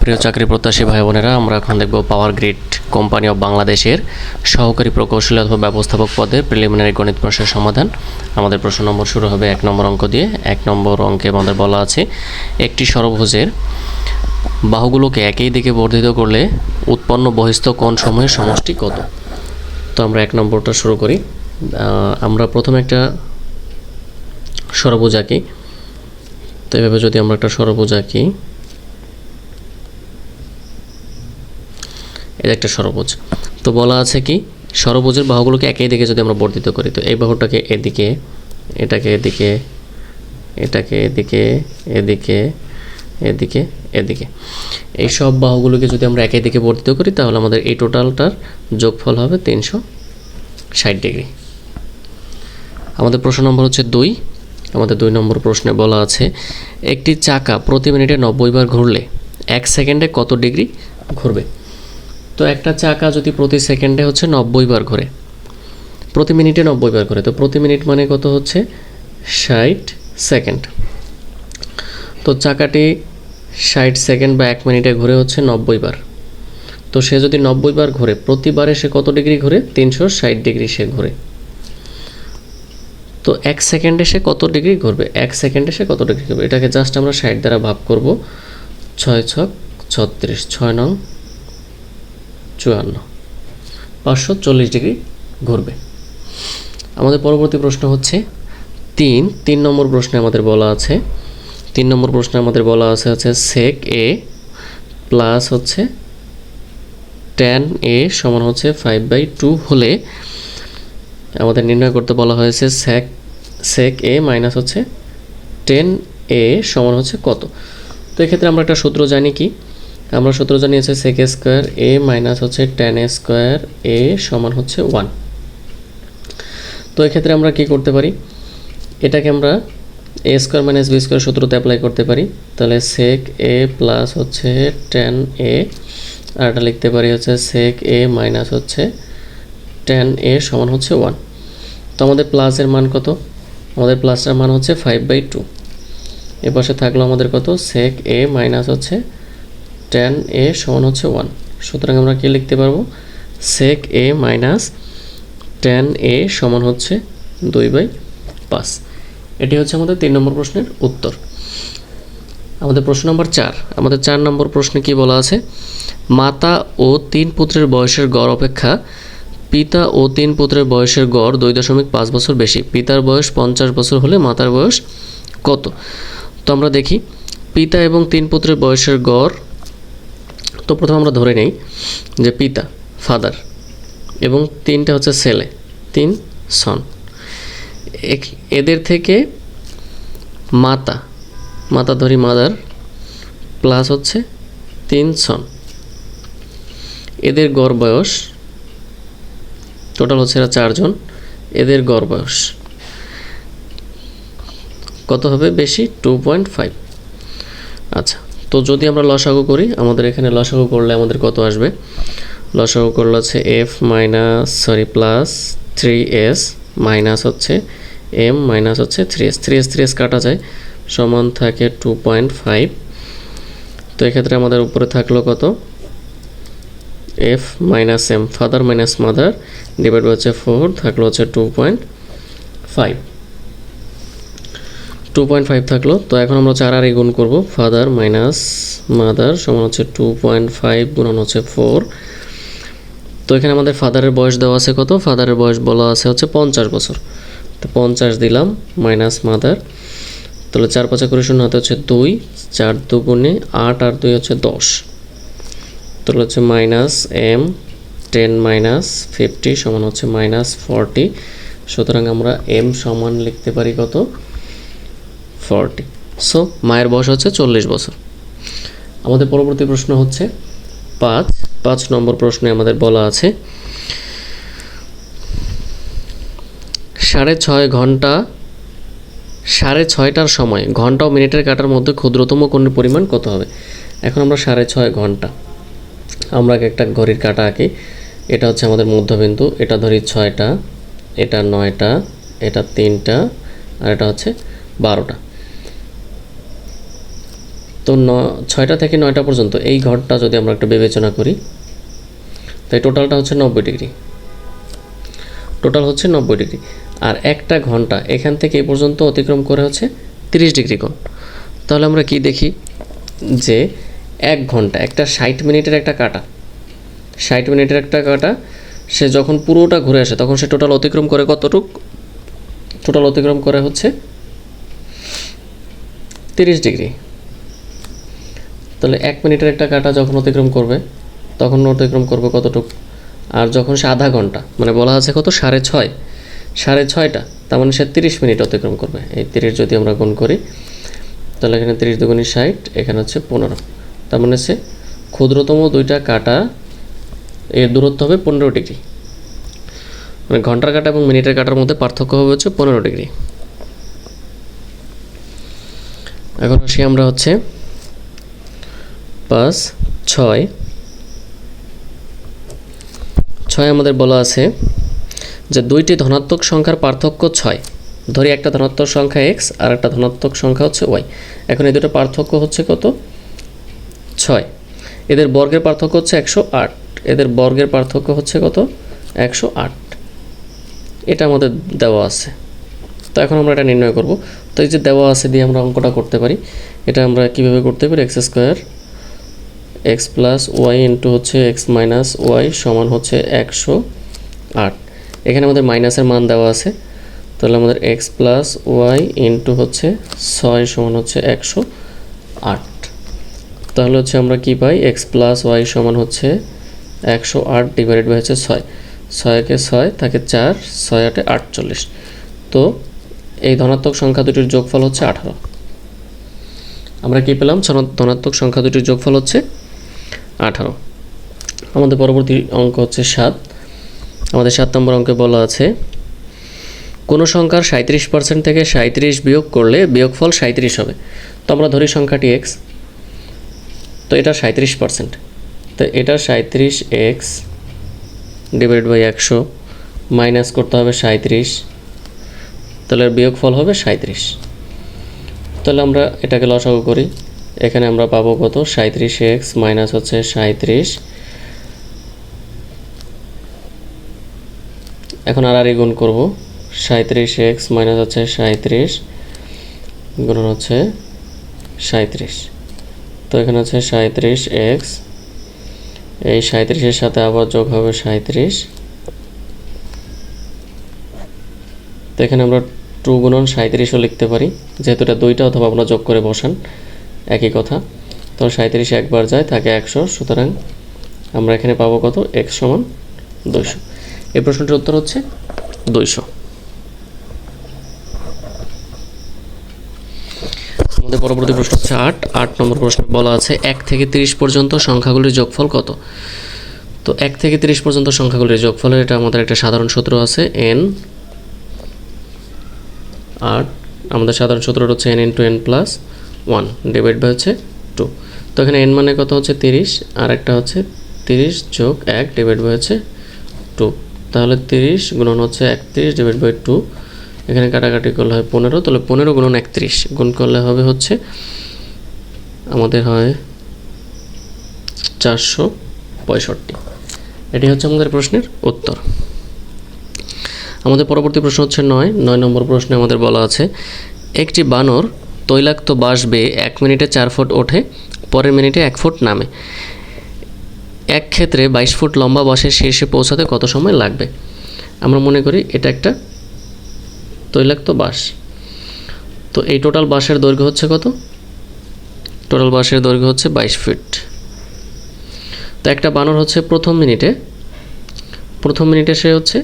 প্রিয় চাকরি প্রত্যাশী ভাই বোনেরা, আমরা এখন দেখব পাওয়ার গ্রিড কোম্পানি অফ বাংলাদেশের সহকারী প্রকৌশলী অথবা ব্যবস্থাপক পদের প্রিলিমিনারি গণিত প্রশ্নের সমাধান। আমাদের প্রশ্ন নম্বর শুরু হবে এক নম্বর অঙ্ক দিয়ে। এক নম্বর অঙ্কে আমাদের বলা আছে, একটি সরভুজের বাহুগুলোকে একই দিকে বর্ধিত করলে উৎপন্ন বহিস্থ কোণ সমূহের সমষ্টি কত? তো আমরা এক নম্বরটা শুরু করি। আমরা প্রথমে একটা সরভুজ আঁকি। তো এভাবে যদি আমরা একটা সরভুজ আঁকি এটা একটা সরভুজ। তো বলা আছে কি, সরভুজের বাহুগুলোকে একই দিকে যদি আমরা বর্ধিত করি, তো এই বাহুটাকে এদিকে, এটাকে এদিকে এটাকে এদিকে এদিকে এদিকে এদিকে। এই সব বাহুগুলোকে যদি আমরা একই দিকে বর্ধিত করি, তাহলে আমাদের এই টোটালটার যোগফল হবে তিনশো ষাট ডিগ্রি। আমাদের প্রশ্ন নম্বর হচ্ছে দুই। আমাদের দুই নম্বর প্রশ্নে বলা আছে, একটি চাকা প্রতি মিনিটে নব্বই বার ঘুরলে এক সেকেন্ডে কত ডিগ্রি ঘুরবে? তো একটা চাকা যদি প্রতি সেকেন্ডে হচ্ছে নব্বই বার ঘোরে, প্রতি মিনিটে নব্বই বার ঘোরে, তো প্রতি মিনিট মানে কত হচ্ছে? ষাট সেকেন্ড। তো চাকাটি ষাট সেকেন্ড বা এক মিনিটে ঘুরে হচ্ছে নব্বই বার। তো সে যদি নব্বই বার ঘোরে, প্রতিবারে সে কত ডিগ্রি ঘুরে? তিনশো ষাট ডিগ্রি সে ঘুরে। তো এক সেকেন্ডে সে কত ডিগ্রি ঘুরবে? এক সেকেন্ডে সে কত ডিগ্রি ঘুরবে? এটাকে জাস্ট আমরা ষাট দ্বারা ভাগ করব। ছয় ছক ছত্রিশ, ছয় নং চুয়ান্ন। পাঁচশো চল্লিশ ডিগ্রি ঘুরবে। আমাদের পরবর্তী প্রশ্ন হচ্ছে তিন। তিন নম্বর প্রশ্নে আমাদের বলা আছে, তিন নম্বর প্রশ্নে আমাদের বলা আছে হচ্ছে সেক এ প্লাস হচ্ছে টেন এ সমান হচ্ছে ফাইভ বাই টু হলে আমাদের নির্ণয় করতে বলা হয়েছে সেক সেক এ মাইনাস হচ্ছে টেন এ সমান হচ্ছে কত? তো এক্ষেত্রে আমরা একটা সূত্র জানি কি? আমরা সূত্র জানি হচ্ছে সেক স্কোয়ার এ মাইনাস হচ্ছে টেন এ স্কোয়ার এ সমান হচ্ছে ওয়ান তো এক্ষেত্রে আমরা কি করতে পারি? এটাকে আমরা A square minus B square সূত্রতে apply করতে পারি। তাহলে সেক এ প্লাস হচ্ছে টেন এ আর এটা লিখতে পারি হচ্ছে সেক এ মাইনাস হচ্ছে টেন এ সমান হচ্ছে ওয়ান তো আমাদের প্লাসের মান কত? আমাদের প্লাসের মান হচ্ছে ফাইভ বাই টু এ পাশে থাকল আমাদের কত? সেক এ মাইনাস হচ্ছে টেন এ সমান হচ্ছে ওয়ান সুতরাং আমরা কি লিখতে পারব? সেক এ মাইনাস টেন এ সমান হচ্ছে দুই বাই পাঁচ। এটি হচ্ছে আমাদের তিন নম্বর প্রশ্নের উত্তর। আমাদের প্রশ্ন নম্বর চার। আমাদের চার নম্বর প্রশ্নে কি বলা আছে? মাতা ও তিন পুত্রের বয়সের গড় অপেক্ষা পিতা ও তিন পুত্রের বয়সের গড় দুই দশমিক পাঁচ বছর বেশি। পিতার বয়স পঞ্চাশ বছর হলে মাতার বয়স কত? তো আমরা দেখি, পিতা এবং তিন পুত্রের বয়সের গড় তো প্রথম আমরা ধরে নেই যে পিতা, ফাদার এবং তিনটা হচ্ছে ছেলে, তিন সন। এদের থেকে মাতা মাতা ধরি মাদার, প্লাস হচ্ছে তিন সন। এদের গড় বয়স টোটাল হচ্ছে এরা চারজন এদের গড় বয়স। কত হবে বেশি? টু পয়েন্ট ফাইভ আচ্ছা তো যদি আমরা লসাগু করি, আমাদের এখানে লসাগু করলে আমাদের কত আসবে? লসাগু করলে হচ্ছে F minus sorry plus three S minus হচ্ছে এম মাইনাস হচ্ছে three S three S three S কাটা যায়, সমান থাকে টু পয়েন্ট ফাইভ তো এক্ষেত্রে আমাদের উপরে থাকল কত? F minus M father minus mother divide হচ্ছে ফোর থাকল হচ্ছে two point five two point five থাকল। তো এখন আমরা চার আর গুণ করব। ফাদার মাইনাস মাদার সমান হচ্ছে টু পয়েন্ট ফাইভ গুণন হচ্ছে ফোর তো এখানে আমাদের ফাদারের বয়স দেওয়া আছে কত? ফাদারের বয়স বলা আছে হচ্ছে পঞ্চাশ বছর। তো পঞ্চাশ দিলাম মাইনাস মাদার তাহলে চার পাঁচা করে শূন্য হাতে হচ্ছে দুই, চার দুগুণে আট আর দুই হচ্ছে দশ। তাহলে হচ্ছে minus M ten minus fifty সমান হচ্ছে মাইনাস ফর্টি সুতরাং আমরা এম সমান লিখতে পারি কত? ফর্টি সো মায়ের বয়স হচ্ছে চল্লিশ বছর। আমাদের পরবর্তী প্রশ্ন হচ্ছে পাঁচ। পাঁচ নম্বর প্রশ্নে আমাদের বলা আছে, সাড়ে ছয় ঘণ্টা, সাড়ে ছয়টার সময়, ঘণ্টা ও মিনিটের কাটার মধ্যে ক্ষুদ্রতম কোণের পরিমাণ কত হবে? এখন আমরা সাড়ে ছয় ঘণ্টা। আমরা একটা ঘড়ির কাটা আঁকি। এটা হচ্ছে আমাদের মধ্যবিন্দু। এটা ধরি ছয়টা, এটা নয়টা, এটা তিনটা, আর এটা হচ্ছে বারোটা। তো ন, ছয়টা থেকে নয়টা পর্যন্ত এই ঘরটা যদি আমরা একটু বিবেচনা করি, তাই টোটালটা হচ্ছে নব্বই ডিগ্রি। টোটাল হচ্ছে নব্বই ডিগ্রি। আর একটা ঘণ্টা এখান থেকে এই পর্যন্ত অতিক্রম করে হচ্ছে তিরিশ ডিগ্রি কোণ। তাহলে আমরা কি দেখি? যে এক ঘণ্টা, একটা ষাট মিনিটের একটা কাটা। ষাট মিনিটের একটা কাটা, সে যখন পুরোটা ঘুরে আসে, তখন সে টোটাল অতিক্রম করে কতটুক? টোটাল অতিক্রম করে হচ্ছে তিরিশ ডিগ্রি। তাহলে এক মিনিটের একটা কাটা যখন অতিক্রম করবে, তখন অতিক্রম করবে কতটুক? আর যখন সে আধা ঘণ্টা মানে বলা আছে কত? সাড়ে ছয়। সাড়ে ছয়টা, তার মানে সে তিরিশ মিনিট অতিক্রম করবে। এই তিরিশ যদি আমরা গুণ করি, তাহলে এখানে তিরিশ দুগুণি ষাট, এখানে হচ্ছে পনেরো। তার মানে সে ক্ষুদ্রতম দুইটা কাটা, এর দূরত্ব হবে পনেরো ডিগ্রি। মানে ঘণ্টার কাটা এবং মিনিটের কাটার মধ্যে পার্থক্য হবে হচ্ছে পনেরো ডিগ্রি। এখন আসি আমরা হচ্ছে পাঁচ, ছয়। ছয় আমাদের বলা আছে যে দুইটি ধনাত্মক সংখ্যার পার্থক্য ছয়। ধরি একটা ধনাত্মক সংখ্যা এক্স আর একটা ধনাত্মক সংখ্যা হচ্ছে ওয়াই এখন এই দুটো পার্থক্য হচ্ছে কত? ছয়। এদের বর্গের পার্থক্য হচ্ছে একশো আট। এদের বর্গের পার্থক্য হচ্ছে কত? একশো আট। এটা আমাদের দেওয়া আছে। তো এখন আমরা এটা নির্ণয় করব। তো এই যে দেওয়া আছে দিয়ে আমরা অঙ্কটা করতে পারি। এটা আমরা কীভাবে করতে পারি? X square X plus Y into হচ্ছে এক্স মাইনাস ওয়াই সমান হচ্ছে একশো আট। এখানে আমাদের মাইনাসের মান দেওয়া আছে। তাহলে আমাদের এক্স প্লাস ওয়াই ইন্টু হচ্ছে ছয় সমান হচ্ছে একশো আট। তাহলে হচ্ছে আমরা কি পাই? এক্স প্লাস ওয়াই সমান হচ্ছে একশো আট ডিভাইডেড বাই হচ্ছে ছয়। ছয়কে ছয় থাকে চার, ছয় আটে আটচল্লিশ। তো এই ধনাত্মক সংখ্যা দুটির যোগফল হচ্ছে আঠারো। আমরা কি পেলাম? ধনাত্মক সংখ্যা দুটির যোগফল হচ্ছে আঠারো। আমাদের পরবর্তী অঙ্ক হচ্ছে সাত। আমাদের সাত নম্বর অঙ্কে বলা আছে, কোনো সংখ্যার সাঁত্রিশ পার্সেন্ট থেকে সাঁত্রিশ বিয়োগ করলে বিয়োগফল সাঁত্রিশ হবে। তো আমরা ধরি সংখ্যাটি এক্স তো এটা সাঁত্রিশ পার্সেন্ট তো এটা সাঁত্রিশ এক্স ডিভাইড বাই একশো মাইনাস করতে হবে সাঁত্রিশ তাহলে বিয়োগফল হবে সাঁত্রিশ তাহলে আমরা এটাকে লসাগু করি। এখানে আমরা পাবো কত? সাঁত্রিশ এক্স মাইনাস হচ্ছে সাঁত্রিশ এখন আর আর গুণ করব। সাঁত্রিশ এক্স মাইনাস হচ্ছে সাঁত্রিশ গুণন হচ্ছে সাঁত্রিশ তো এখানে হচ্ছে সাঁত্রিশ এক্স, এই সাঁত্রিশের সাথে আবার যোগ হবে সাঁত্রিশ তো এখানে আমরা টু গুণন সাঁত্রিশও লিখতে পারি, যেহেতু এটা দুইটা, অথবা আমরা যোগ করে বসান। একই কথা। তো সাঁত্রিশ একবার যায়, থাকে একশো, সুতরাং আমরা এখানে পাবো কত? এক্স সমান দুইশো। এই প্রশ্নটির উত্তর হচ্ছে দুইশো। আমাদের পরবর্তী প্রশ্ন হচ্ছে আট। আট নম্বর প্রশ্নে বলা আছে, এক থেকে তিরিশ পর্যন্ত সংখ্যাগুলির যোগফল কত? তো এক থেকে তিরিশ পর্যন্ত সংখ্যাগুলির যোগফলের এটা আমাদের একটা সাধারণ সূত্র আছে, এন আট। আমাদের সাধারণ সূত্রটা হচ্ছে N into N plus one divide by হচ্ছে টু তো এখানে এন মানে কত হচ্ছে তিরিশ, আর একটা হচ্ছে তিরিশ যোগ এক ডিভাইড বাই হচ্ছে টু তাহলে তিরিশ গুণন হচ্ছে একত্রিশ ডিভাইড বাই টু এখানে কাটাকাটি করলে হয় পনেরো, তাহলে পনেরো গুণন একত্রিশ, গুণ করলে হবে হচ্ছে আমাদের হয় চারশো পঁয়ষট্টি। এটি হচ্ছে আমাদের প্রশ্নের উত্তর। আমাদের পরবর্তী প্রশ্ন হচ্ছে নয় নয় নম্বর প্রশ্নে আমাদের বলা আছে, একটি বানর তৈলাক্ত বাঁশ বেয়ে এক মিনিটে চার ফুট ওঠে, পরের মিনিটে এক ফুট নামে। এক ক্ষেত্রে বাইশ ফুট লম্বা বাঁশের শীর্ষে পৌঁছাতে কত সময় লাগবে? আমরা মনে করি এটা একটা তৈলাক্ত বাঁশ। তো এই টোটাল বাঁশের দৈর্ঘ্য হচ্ছে কত? টোটাল বাঁশের দৈর্ঘ্য হচ্ছে বাইশ ফিট। তো একটা বানর হচ্ছে প্রথম মিনিটে। প্রথম মিনিটে সে হচ্ছে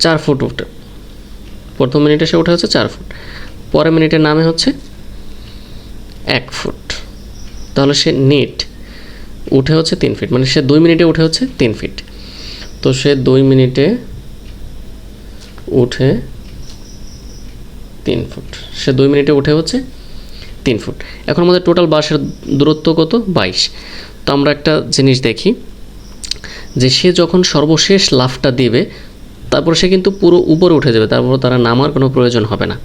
চার ফুট উঠে। প্রথম মিনিটে সে উঠে হচ্ছে চার ফুট। পরের মিনিটে নামে হচ্ছে এক ফুট। তাহলে সে নিট উঠে হচ্ছে তিন ফিট মানে সে দুই মিনিটে উঠে হচ্ছে তিন ফিট। তো সে দুই মিনিটে উঠে তিন ফুট। সে দুই মিনিটে উঠে হচ্ছে তিন ফুট। এখন আমাদের টোটাল বাসের দূরত্ব কত? বাইশ। তো আমরা একটা জিনিস দেখি যে সে যখন সর্বশেষ লাফটা দিবে, তারপর সে কিন্তু পুরো উপরে উঠে যাবে, তারপর তারা নামার কোনো প্রয়োজন হবে না।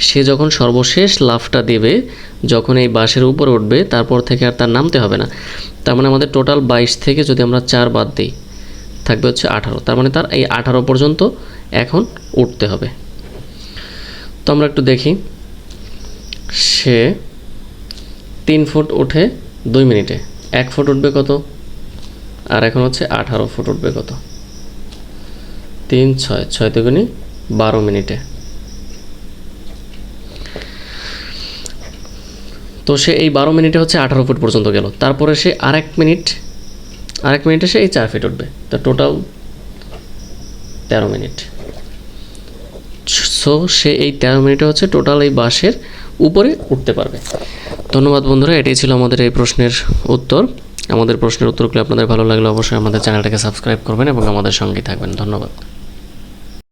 সে যখন সর্বশেষ লাফটা দেবে, যখন এই বাঁশের উপরে উঠবে, তারপর থেকে আর তার নামতে হবে না। তার মানে আমাদের টোটাল বাইশ থেকে যদি আমরা চার বাদ দিই, থাকবে হচ্ছে আঠারো। তার মানে তার এই আঠারো পর্যন্ত এখন উঠতে হবে। তো আমরা একটু দেখি। সে তিন ফুট ওঠে দুই মিনিটে। এক ফুট উঠবে কত? আর এখন হচ্ছে আঠারো ফুট উঠবে কত? তিন, ছয়। ছয় দুগুনি বারো মিনিটে। তো সে এই বারো মিনিটে হচ্ছে আঠারো ফুট পর্যন্ত গেল। তারপরে সে আরেক মিনিট, আরেক মিনিটে সে এই চার ফিট উঠবে। তা টোটাল তেরো মিনিট। সো সে এই তেরো মিনিটে হচ্ছে টোটাল এই বাসের উপরে উঠতে পারবে। ধন্যবাদ বন্ধুরা, এটাই ছিল আমাদের এই প্রশ্নের উত্তর। আমাদের প্রশ্নের উত্তরগুলো আপনাদের ভালো লাগলে অবশ্যই আমাদের চ্যানেলটাকে সাবস্ক্রাইব করবেন এবং আমাদের সঙ্গেই থাকবেন। ধন্যবাদ।